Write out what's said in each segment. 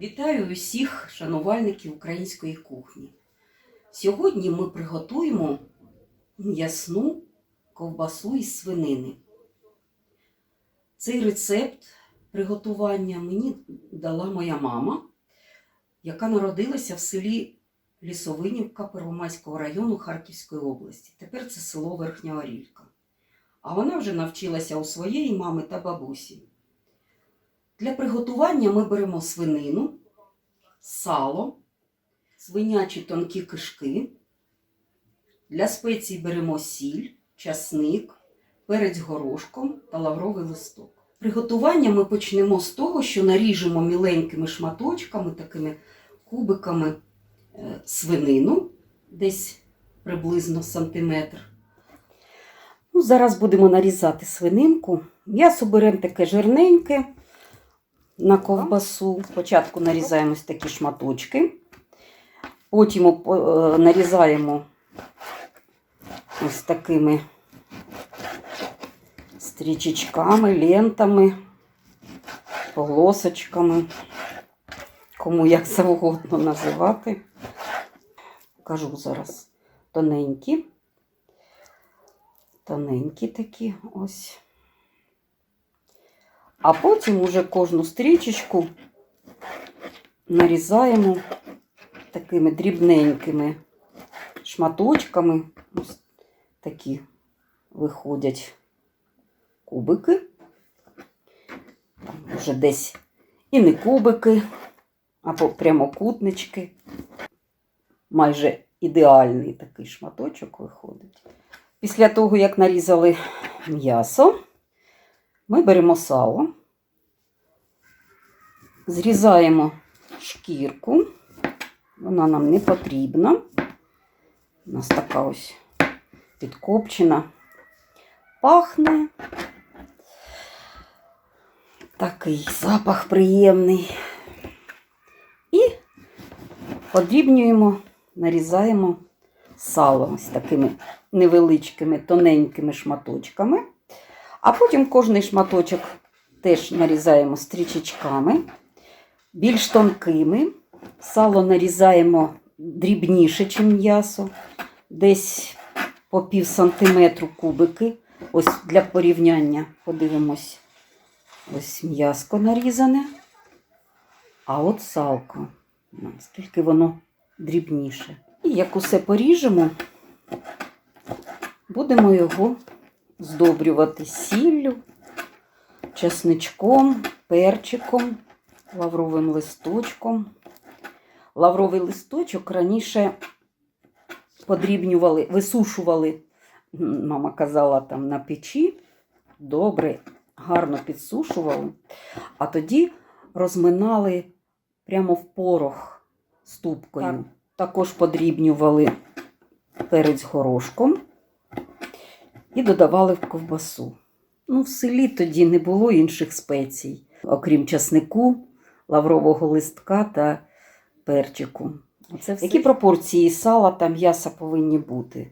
Вітаю усіх шанувальників української кухні. Сьогодні ми приготуємо м'ясну ковбасу із свинини. Цей рецепт приготування мені дала моя мама, яка народилася в селі Лісовинівка Первомайського району Харківської області. Тепер це село Верхня Орілька. А вона вже навчилася у своєї мами та бабусі. Для приготування ми беремо свинину, сало, свинячі тонкі кишки. Для спецій беремо сіль, часник, перець горошком та лавровий листок. Приготування ми почнемо з того, що наріжемо міленькими шматочками, такими кубиками е, свинину, десь приблизно сантиметр. Ну, зараз будемо нарізати свининку. М'ясо беремо таке жирненьке на ковбасу. Спочатку нарізаємо ось такі шматочки, потім е, нарізаємо ось такими стрічечками, лентами, полосочками, кому як завгодно називати. Кажу зараз тоненькі, тоненькі такі ось. А потім уже кожну стрічечку нарізаємо такими дрібненькими шматочками. Ось такі виходять кубики. Там вже десь і не кубики, або прямокутнички. Майже ідеальний такий шматочок виходить. Після того, як нарізали м'ясо, ми беремо сало, зрізаємо шкірку, вона нам не потрібна. У нас така ось підкопчена, пахне. Такий запах приємний. І подрібнюємо, нарізаємо сало ось такими невеличкими тоненькими шматочками. А потім кожний шматочок теж нарізаємо стрічечками, більш тонкими. Сало нарізаємо дрібніше, ніж м'ясо, десь по пів сантиметру кубики. Ось для порівняння подивимось. Ось м'яско нарізане. А от салко. Наскільки воно дрібніше. І як усе поріжемо, будемо його здобрювати сіллю, чесничком, перчиком, лавровим листочком. Лавровий листочок раніше подрібнювали, висушували, мама казала, там на печі. Добре, гарно підсушували, а тоді розминали прямо в порох ступкою. Також подрібнювали перець горошком і додавали в ковбасу. Ну, в селі тоді не було інших спецій, окрім часнику, лаврового листка та перчику. Оце все. Які пропорції сала та м'яса повинні бути?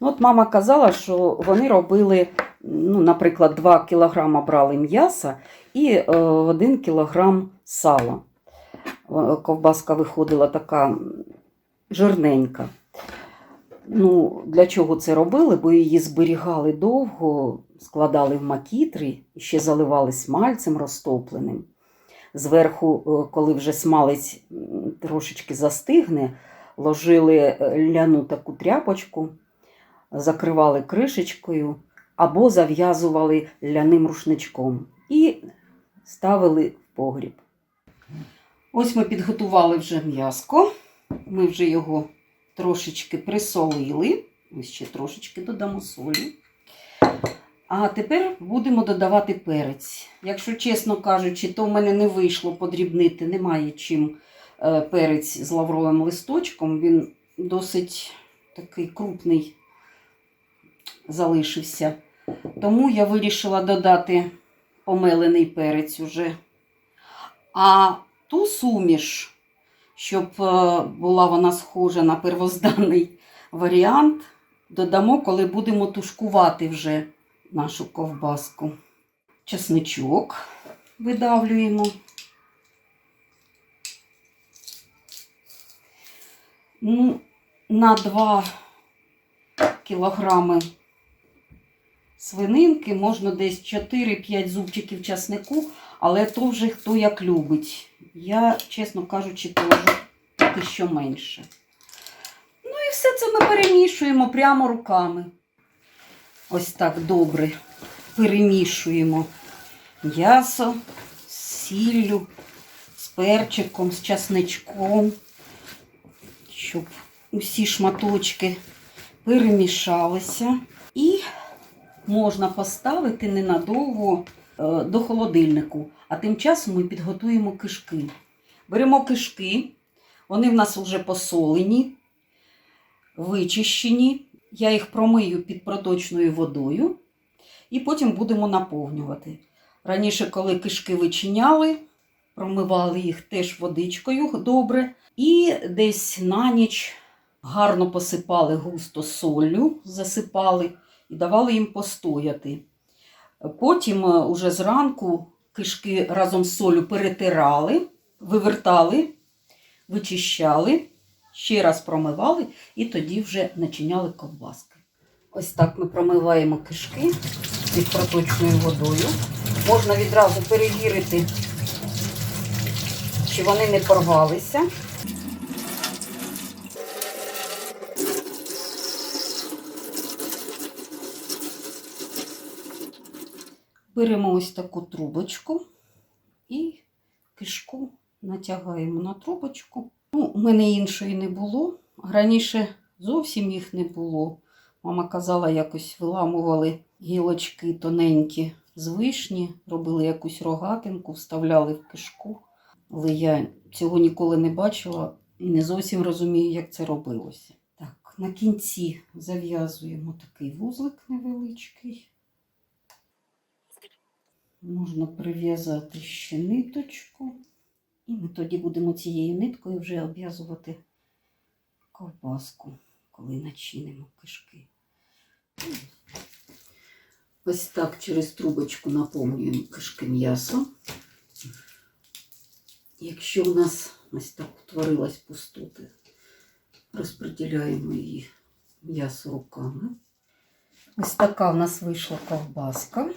Ну, от мама казала, що вони робили, ну, наприклад, 2 кг брали м'яса і е, 1 кг сала. Е, Ковбаска виходила така жирненька. Ну, для чого це робили? Бо її зберігали довго, складали в макітри і ще заливали смальцем розтопленим. Зверху, е, коли вже смалець трошечки застигне, ложили е, ляну таку тряпочку, закривали кришечкою або зав'язували ляним рушничком і ставили в погріб. Ось ми підготували вже м'яско. Ми вже його трошечки присолили. Ось ще трошечки додамо солі. А тепер будемо додавати перець. Якщо чесно кажучи, то в мене не вийшло подрібнити, немає чим е, перець з лавровим листочком. Він досить такий крупний залишився. Тому я вирішила додати помелений перець уже. А ту суміш, щоб е, була вона схожа на первозданий варіант, додамо, коли будемо тушкувати вже нашу ковбаску. Чесничок видавлюємо. Ну, На 2 кілограми свининки можна десь 4-5 зубчиків часнику але то вже хто як любить. Я, чесно кажучи, положу поки що менше. Ну і все це ми перемішуємо прямо руками. Ось так добре перемішуємо м'ясо з сіллю, з перчиком, з часничком, щоб усі шматочки перемішалися. І можна поставити ненадовго до холодильнику. А тим часом ми підготуємо кишки. Беремо кишки, вони в нас вже посолені, вичищені. Я їх промию під проточною водою і потім будемо наповнювати. Раніше, коли кишки вичиняли, промивали їх теж водичкою добре. І десь на ніч гарно посипали густо соллю, засипали і давали їм постояти. Потім е, уже зранку кишки разом з солью перетирали, вивертали, вичищали, ще раз промивали і тоді вже начиняли ковбаски. Ось так ми промиваємо кишки під проточною водою. Можна відразу перевірити, чи вони не порвалися. Беремо ось таку трубочку і кишку натягаємо на трубочку. Ну, у мене іншої не було. Раніше зовсім їх не було. Мама казала, якось виламували гілочки тоненькі з вишні, робили якусь рогатинку, вставляли в кишку. Але я цього ніколи не бачила і не зовсім розумію, як це робилося. Так, на кінці зав'язуємо такий вузлик невеличкий. Можна прив'язати ще ниточку. І ми тоді будемо цією ниткою вже обв'язувати ковбаску, коли начинимо кишки. Ось так через трубочку наповнюємо кишки м'ясом. Якщо у нас ось так утворилась пустота, розподіляємо її м'ясо руками. Ось така в нас вийшла ковбаска.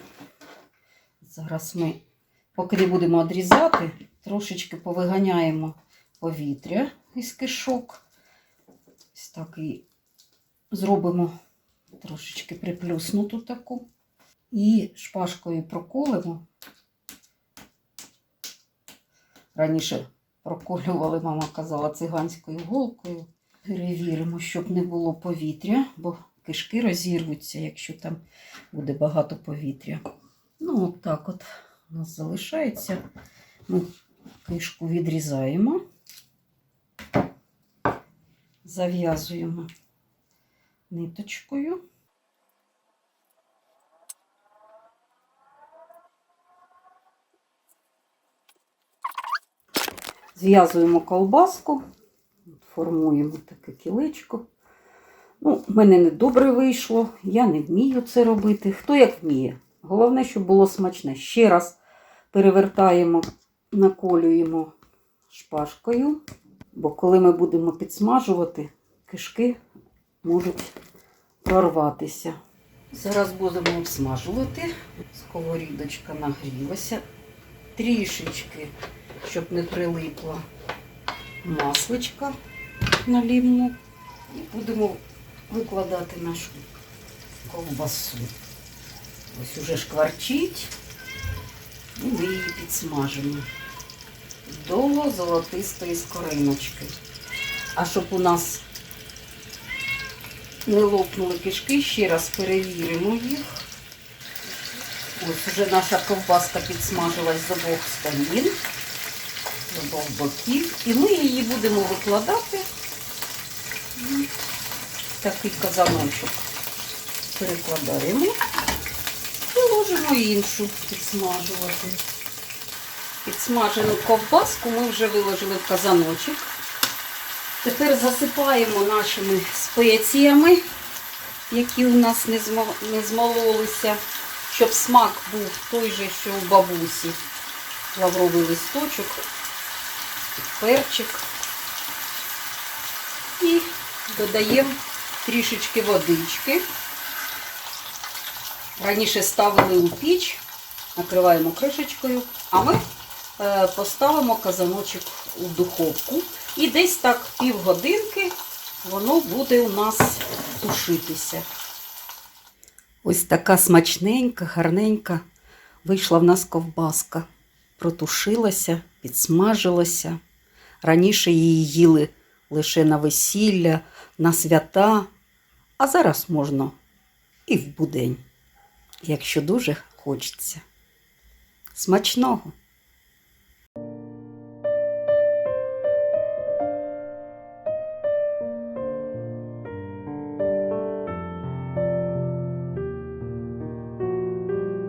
Зараз ми, поки будемо відрізати, трошечки повиганяємо повітря із кишок. Ось так і зробимо трошечки приплюснуту таку. І шпажкою проколимо. Раніше проколювали, мама казала, циганською голкою. Перевіримо, щоб не було повітря, бо кишки розірвуться, якщо там буде багато повітря. Ну, от так от у нас залишається. Ми кишку відрізаємо, зав'язуємо ниточкою. Зв'язуємо колбаску, формуємо таке кілечко. Ну, в мене не добре вийшло, я не вмію це робити. Хто як вміє. Головне, щоб було смачне. Ще раз перевертаємо, наколюємо шпажкою, бо коли ми будемо підсмажувати, кишки можуть прорватися. Зараз будемо обсмажувати. Сковорідочка нагрілася. Трішечки, щоб не прилипла масличка налівну. І будемо викладати нашу ковбасу. Ось уже шкварчить. І ми її підсмажимо до золотистої скориночки. А щоб у нас не лопнули кишки, ще раз перевіримо їх. Ось уже наша ковбаска підсмажилась з обох сторін, з обох боків. І ми її будемо викладати в такий казаночок. Перекладаємо і ложимо іншу підсмажувати. Підсмажену ковбаску ми вже виложили в казаночок. Тепер засипаємо нашими спеціями, які у нас не змололися, щоб смак був той же, що у бабусі. Лавровий листочок, перчик. І додаємо трішечки водички. Раніше ставили у піч, накриваємо кришечкою, а ми е, поставимо казаночок у духовку. І десь так півгодинки воно буде у нас тушитися. Ось така смачненька, гарненька вийшла в нас ковбаска. Протушилася, підсмажилася. Раніше її їли лише на весілля, на свята, а зараз можна і в будень, якщо дуже хочеться. Смачного!